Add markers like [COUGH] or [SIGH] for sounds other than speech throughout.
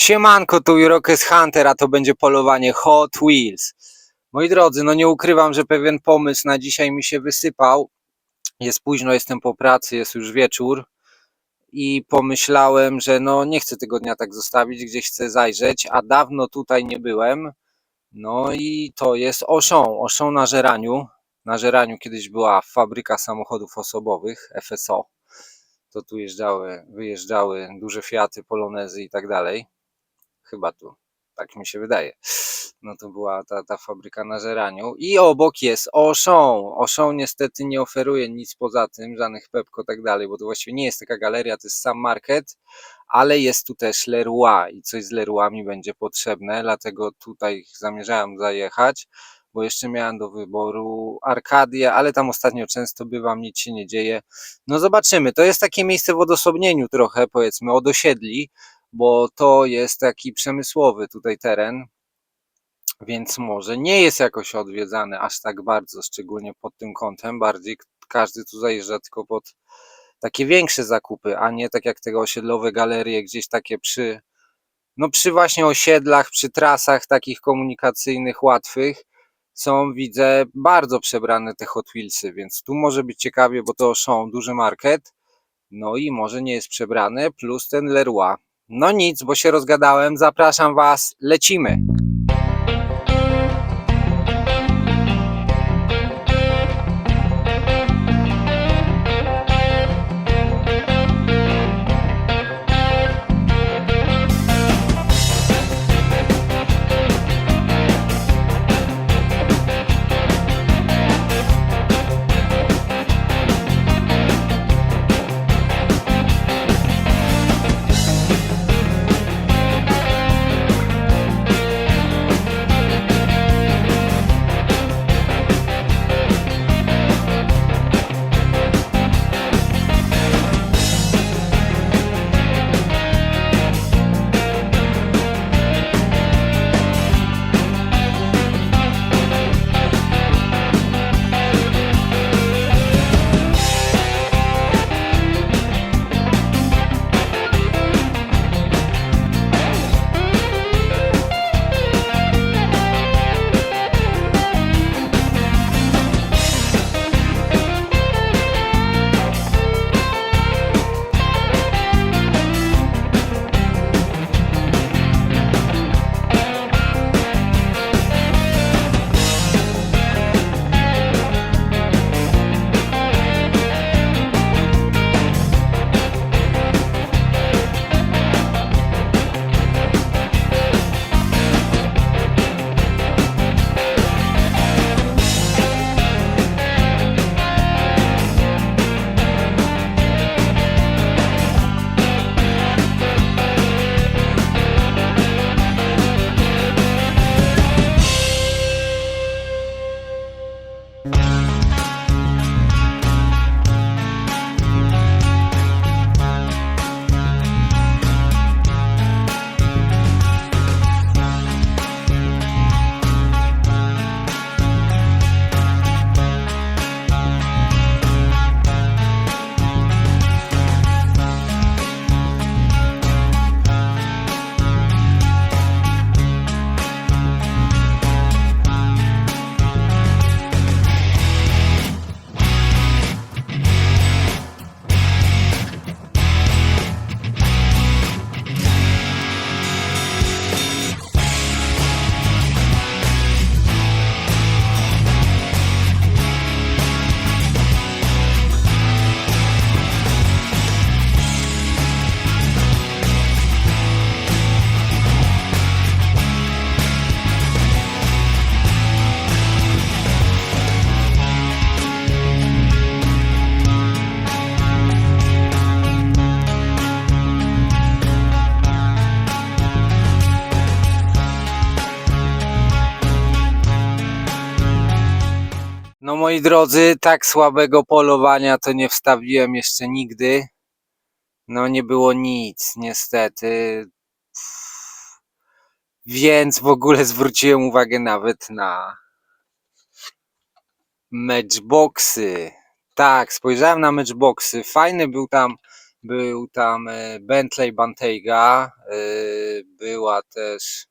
Siemanko, tu Jurokes Hunter, a to będzie polowanie Hot Wheels. Moi drodzy, no nie ukrywam, że pewien pomysł na dzisiaj mi się wysypał. Jest późno, jestem po pracy, jest już wieczór i pomyślałem, że no nie chcę tego dnia tak zostawić, gdzieś chcę zajrzeć, a dawno tutaj nie byłem. No i to jest Auchan, Auchan na Żeraniu. Na Żeraniu kiedyś była fabryka samochodów osobowych, FSO. To tu jeżdżały, wyjeżdżały duże Fiaty, Polonezy i tak dalej chyba tu, tak mi się wydaje. No to była ta, ta fabryka na żeraniu. I obok jest Auchan. Auchan niestety nie oferuje nic poza tym, żadnych Pepko tak dalej, bo to właściwie nie jest taka galeria, to jest sam market, ale jest tu też Leroy i coś z Leroy mi będzie potrzebne, dlatego tutaj zamierzałem zajechać, bo jeszcze miałem do wyboru Arkadię, ale tam ostatnio często bywam, nic się nie dzieje. No zobaczymy, to jest takie miejsce w odosobnieniu trochę, powiedzmy, od osiedli, bo to jest taki przemysłowy tutaj teren, więc może nie jest jakoś odwiedzany aż tak bardzo, szczególnie pod tym kątem. Bardziej każdy tu zajeżdża tylko pod takie większe zakupy, a nie tak jak te osiedlowe galerie, gdzieś takie przy, no przy właśnie osiedlach, przy trasach takich komunikacyjnych łatwych są, widzę, bardzo przebrane te Hot Wheelsy, więc tu może być ciekawie, bo to są duży market, no i może nie jest przebrane, plus ten Leroy. No nic, bo się rozgadałem. Zapraszam Was, lecimy. No moi drodzy, tak słabego polowania to nie wstawiłem jeszcze nigdy. No nie było nic, niestety. Więc w ogóle zwróciłem uwagę nawet na matchboxy. Tak, spojrzałem na matchboxy. Fajny był tam, był tam e, Bentley Bantayga, e, była też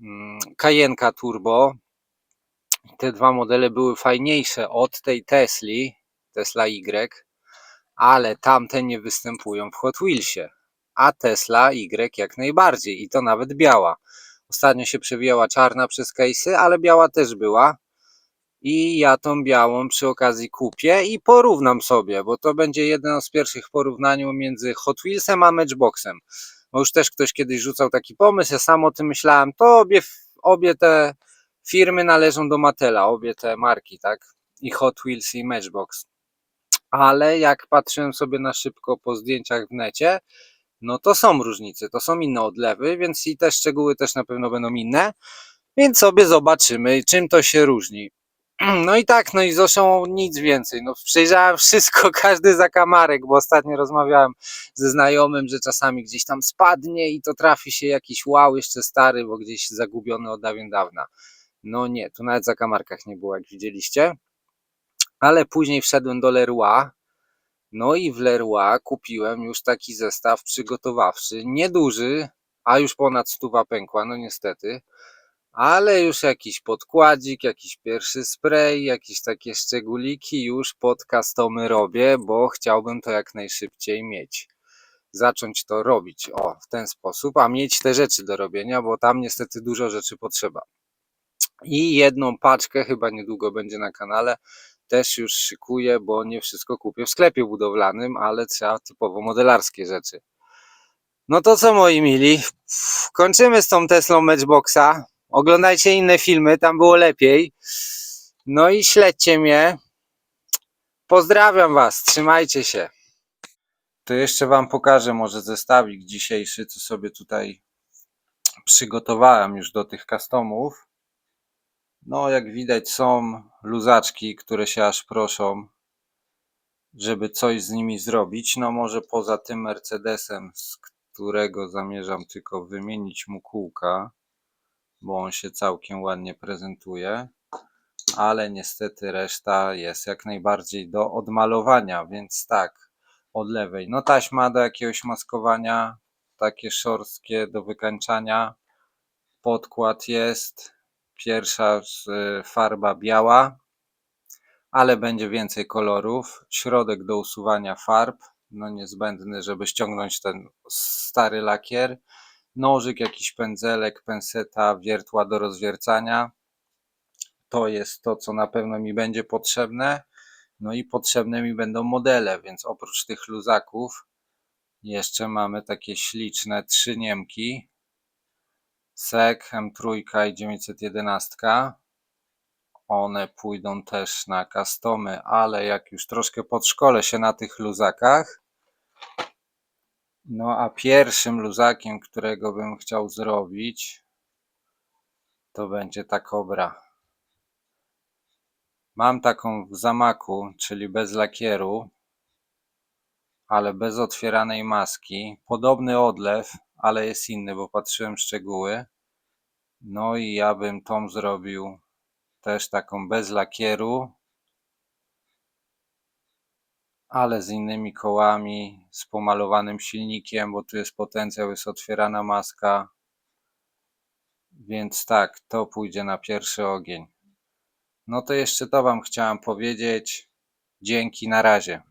mm, Cayenne'ka Turbo. Te dwa modele były fajniejsze od tej Tesli, Tesla Y, ale tamte nie występują w Hot Wheelsie, a Tesla Y jak najbardziej i to nawet biała. Ostatnio się przewijała czarna przez case'y, ale biała też była. I ja tą białą przy okazji kupię i porównam sobie, bo to będzie jedno z pierwszych porównań między Hot Wheelsem a Matchboxem. Bo już też ktoś kiedyś rzucał taki pomysł, ja sam o tym myślałem, to obie, obie te firmy należą do Mattela, obie te marki, tak? I Hot Wheels i Matchbox. Ale jak patrzyłem sobie na szybko po zdjęciach w necie, no to są różnice, to są inne odlewy, więc i te szczegóły też na pewno będą inne. Więc sobie zobaczymy, czym to się różni. [CLEARS THROAT] No i tak, no i zresztą nic więcej. No przejrzałem wszystko, [LAUGHS] każdy zakamarek, bo ostatnio rozmawiałem ze znajomym, że czasami gdzieś tam spadnie i to trafi się jakiś wow jeszcze stary, bo gdzieś zagubiony od dawien dawna. No nie, tu nawet zakamarkach nie było, jak widzieliście. Ale później wszedłem do Leroy. No i w Leroy kupiłem już taki zestaw przygotowawczy, nieduży, a już ponad stuwa pękła, no niestety ale już jakiś podkładzik, jakiś pierwszy spray, jakieś takie szczególiki już pod customy robię, bo chciałbym to jak najszybciej mieć. Zacząć to robić, o, w ten sposób, a mieć te rzeczy do robienia, bo tam niestety dużo rzeczy potrzeba. I jedną paczkę, chyba niedługo będzie na kanale, też już szykuję, bo nie wszystko kupię w sklepie budowlanym, ale trzeba typowo modelarskie rzeczy. No to co moi mili, kończymy z tą Teslą Matchboxa. Oglądajcie inne filmy, tam było lepiej. No i śledźcie mnie. Pozdrawiam Was, trzymajcie się. To jeszcze Wam pokażę może zestawik dzisiejszy, co sobie tutaj przygotowałem już do tych customów. No, jak widać, są luzaczki, które się aż proszą, żeby coś z nimi zrobić. No, może poza tym Mercedesem, z którego zamierzam tylko wymienić mu kółka bo on się całkiem ładnie prezentuje, ale niestety reszta jest jak najbardziej do odmalowania, więc tak, od lewej. No taśma do jakiegoś maskowania, takie szorstkie do wykańczania. Podkład jest, pierwsza y, farba biała, ale będzie więcej kolorów. Środek do usuwania farb, no niezbędny, żeby ściągnąć ten stary lakier nożyk, jakiś pędzelek, penseta, wiertła do rozwiercania. To jest to, co na pewno mi będzie potrzebne. No i potrzebne mi będą modele, więc oprócz tych luzaków jeszcze mamy takie śliczne trzy Niemki. SEK, M3 i 911. One pójdą też na customy, ale jak już troszkę podszkolę się na tych luzakach, no a pierwszym luzakiem, którego bym chciał zrobić, to będzie ta kobra. Mam taką w zamaku, czyli bez lakieru, ale bez otwieranej maski. Podobny odlew, ale jest inny, bo patrzyłem szczegóły. No i ja bym tą zrobił też taką bez lakieru, ale z innymi kołami, z pomalowanym silnikiem, bo tu jest potencjał, jest otwierana maska. Więc tak, to pójdzie na pierwszy ogień. No to jeszcze to Wam chciałem powiedzieć. Dzięki, na razie.